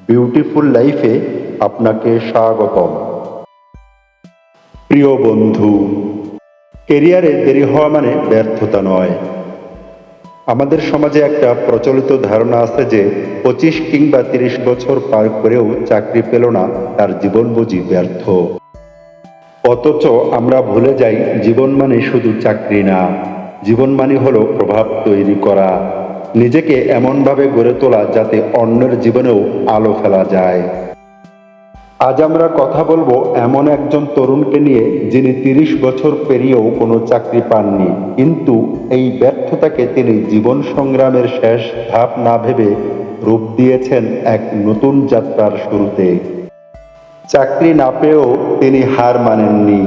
Beautiful লাইফে আপনাকে স্বাগতম। প্রিয় বন্ধু কেরিয়ারে দেরি হওয়া মানে ব্যর্থতা নয়। আমাদের সমাজে একটা প্রচলিত ধারণা আছে যে, পঁচিশ কিংবা তিরিশ বছর পার করেও চাকরি পেল না, তার জীবন বুঝি ব্যর্থ। অথচ আমরা ভুলে যাই, জীবন মানে শুধু চাকরি না, জীবন মানে হলো প্রভাব তৈরি করা। নিজেকে এমনভাবে গড়ে তোলা যাতে অন্যের জীবনেও আলো ফেলা যায়। আজ আমরা কথা বলব এমন একজন তরুণকে নিয়ে যিনি তিরিশ বছর পেরিয়েও কোনো চাকরি পাননি। কিন্তু এই ব্যর্থতাকে তিনি জীবন সংগ্রামের শেষ ধাপ না ভেবে রূপ দিয়েছেন এক নতুন যাত্রার শুরুতে। চাকরি না পেয়েও তিনি হার মানেননি।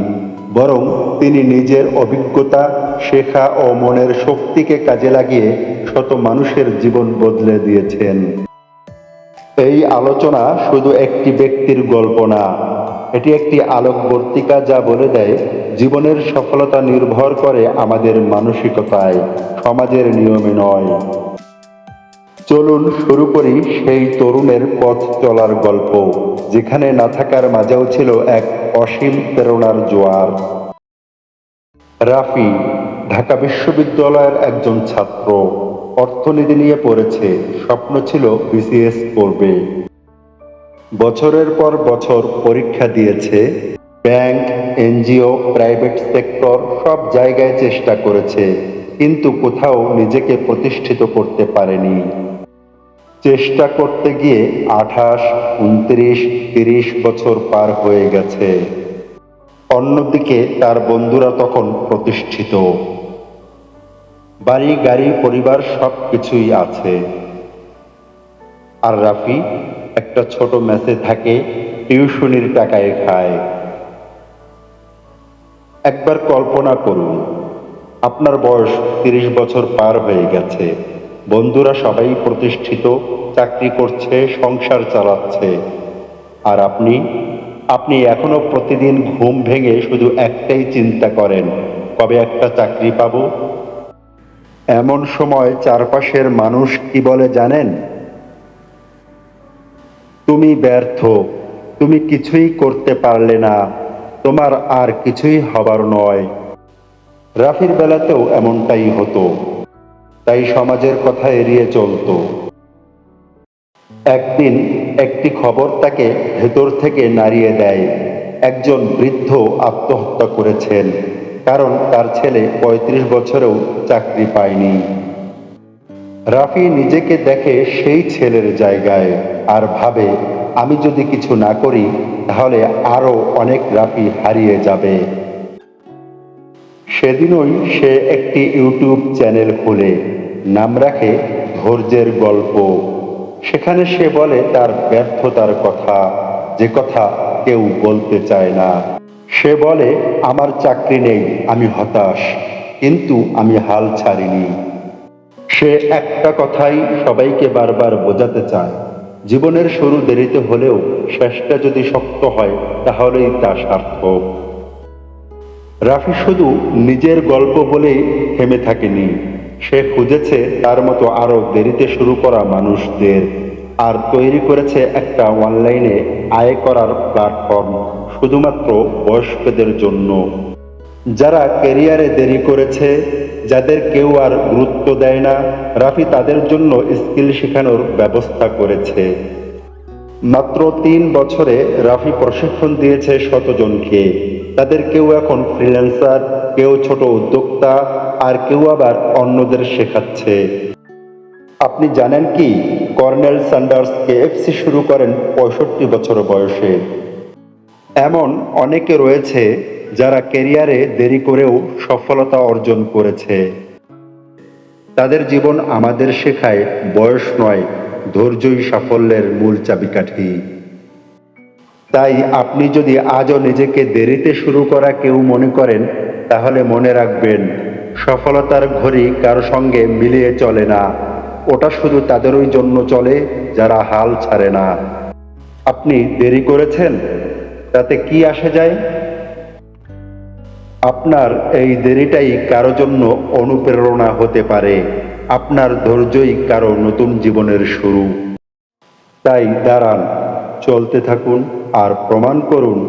বরং তিনি নিজের অভিজ্ঞতা, শেখা ও মনের শক্তিকে কাজে লাগিয়ে শত মানুষের জীবন বদলে দিয়েছেন। এই আলোচনা শুধু একটি ব্যক্তির গল্প না, এটি একটি আলোকবর্তিকা যা বলে দেয়, জীবনের সফলতা নির্ভর করে আমাদের মানসিকতায়, সমাজের নিয়মে নয়। চলুন শুরু করি সেই তরুণের পথ চলার গল্প, যেখানে না থাকার মাঝেও ছিল এক অসীম প্রেরণার জোয়ার। রাফি ঢাকা বিশ্ববিদ্যালয়ের একজন ছাত্র। অর্থনীতি নিয়ে পড়েছে, স্বপ্ন ছিল বিসিএস করবে। বছরের পর বছর পরীক্ষা দিয়েছে, ব্যাংক, এনজিও, প্রাইভেট সেক্টর সব জায়গায় চেষ্টা করেছে, কিন্তু কোথাও নিজেকে প্রতিষ্ঠিত করতে পারেনি। চেষ্টা করতে গিয়ে আঠাশ, উনত্রিশ, তিরিশ বছর পার হয়ে গেছে। অন্যদিকে তার বন্ধুরা তখন প্রতিষ্ঠিত। বাড়ি, গাড়ি, পরিবার সব কিছুই আছে। আর রাফি একটা ছোট মেসে থাকে, টিউশনির টাকায় খায়। একবার কল্পনা করুন, আপনার বয়স তিরিশ বছর পার হয়ে গেছে। বন্ধুরা সবাই প্রতিষ্ঠিত, চাকরি করছে, সংসার চালাচ্ছে। আর আপনি আপনি এখনও প্রতিদিন ঘুম ভেঙে শুধু একটাই চিন্তা করেন, কবে একটা চাকরি পাবো? এমন সময় চারপাশের মানুষ কি বলে জানেন? তুমি ব্যর্থ, তুমি কিছুই করতে পারলে না, তোমার আর কিছুই হবার নয়। রাফির বেলাতেও এমনটাই হতো। তাই সমাজের কথা এড়িয়ে চলতো। একদিন একটি খবর তাকে ভেতর থেকে নাড়িয়ে দেয়। একজন বৃদ্ধ আত্মহত্যা করেছেন, কারণ তার ছেলে ৩৫ বছরেও চাকরি পায়নি। রাফি নিজেকে দেখে সেই ছেলের জায়গায় আর ভাবে, আমি যদি কিছু না করি, তাহলে আরও অনেক রাফি হারিয়ে যাবে। সেদিনই সে একটি ইউটিউব চ্যানেল খোলে, নাম রাখে ধৈর্যের গল্প। সেখানে সে বলে তার ব্যর্থতার কথা, যে কথা কেউ বলতে চায় না। সে বলে, আমার চাকরি নেই, আমি হতাশ, কিন্তু আমি হাল ছাড়িনি। সে একটা কথাই সবাইকে বারবার বোঝাতে চায়। জীবনের শুরু দেরিতে হলেও শেষটা যদি শক্ত হয়, তাহলেই তা সার্থক। রাফি শুধু নিজের গল্প বলেই থেমে থাকেনি। সে খুঁজেছে তার মতো আরও দেরিতে শুরু করা মানুষদের আর তৈরি করেছে একটা অনলাইনে আয় করার প্ল্যাটফর্ম, শুধুমাত্র বয়স্কদের জন্য। যারা ক্যারিয়ারে দেরি করেছে, যাদের কেউ আর গুরুত্ব দেয় না, রাফি তাদের জন্য স্কিল শেখানোর ব্যবস্থা করেছে। মাত্র তিন বছরে রাফি প্রশিক্ষণ দিয়েছে শতজনকে। তাদের কেউ এখন ফ্রিল্যান্সার কেউ ছোট উদ্যোক্তা, আর কেউ আবার অন্যদের শেখাচ্ছে। আপনি জানেন কি? কর্নেল স্যান্ডার্স কেএফসি শুরু করেন পঁয়ষট্টি বছর বয়সে। এমন অনেকে রয়েছে যারা ক্যারিয়ারে দেরি করেও সফলতা অর্জন করেছে। তাদের জীবন আমাদের শেখায় বয়স নয়, ধৈর্যই সাফল্যের মূল চাবিকাঠি। তাই আপনি যদি আজও নিজেকে দেরিতে শুরু করা কেউ মনে করেন, তাহলে মনে রাখবেন, সফলতার ঘড়ি কারও সঙ্গে মিলিয়ে চলে না। ওটা শুধু তাদেরই জন্য চলে, যারা হাল ছাড়ে না। আপনি দেরি করেছেন? তাতে কি আসে যায়? আপনার এই দেরিটাই কারও জন্য অনুপ্রেরণা হতে পারে। আপনার ধৈর্যই কারও নতুন জীবনের শুরু। তাই দাঁড়ান, চলতে থাকুন। আর প্রমাণ করুন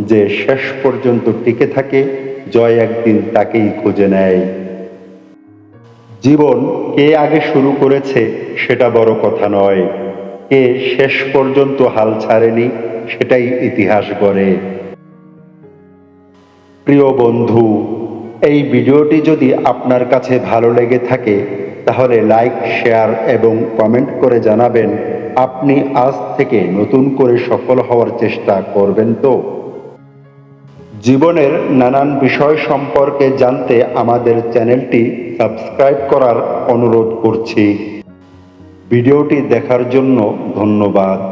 যে শেষ পর্যন্ত টিকে থাকে, জয় একদিন তাকেই খুঁজে নেয়। জীবন কে আগে শুরু করেছে সেটা বড় কথা নয়। কে শেষ পর্যন্ত হাল ছাড়েনি সেটাই ইতিহাস গড়ে। প্রিয় বন্ধু, এই ভিডিওটি যদি আপনার কাছে ভালো লেগে থাকে, তাহলে লাইক, শেয়ার এবং কমেন্ট করে জানাবেন। আপনি আজ থেকে নতুন করে সফল হওয়ার চেষ্টা করবেন তো। জীবনের নানান বিষয় সম্পর্কে জানতে আমাদের চ্যানেলটি সাবস্ক্রাইব করার অনুরোধ করছি। ভিডিওটি দেখার জন্য ধন্যবাদ।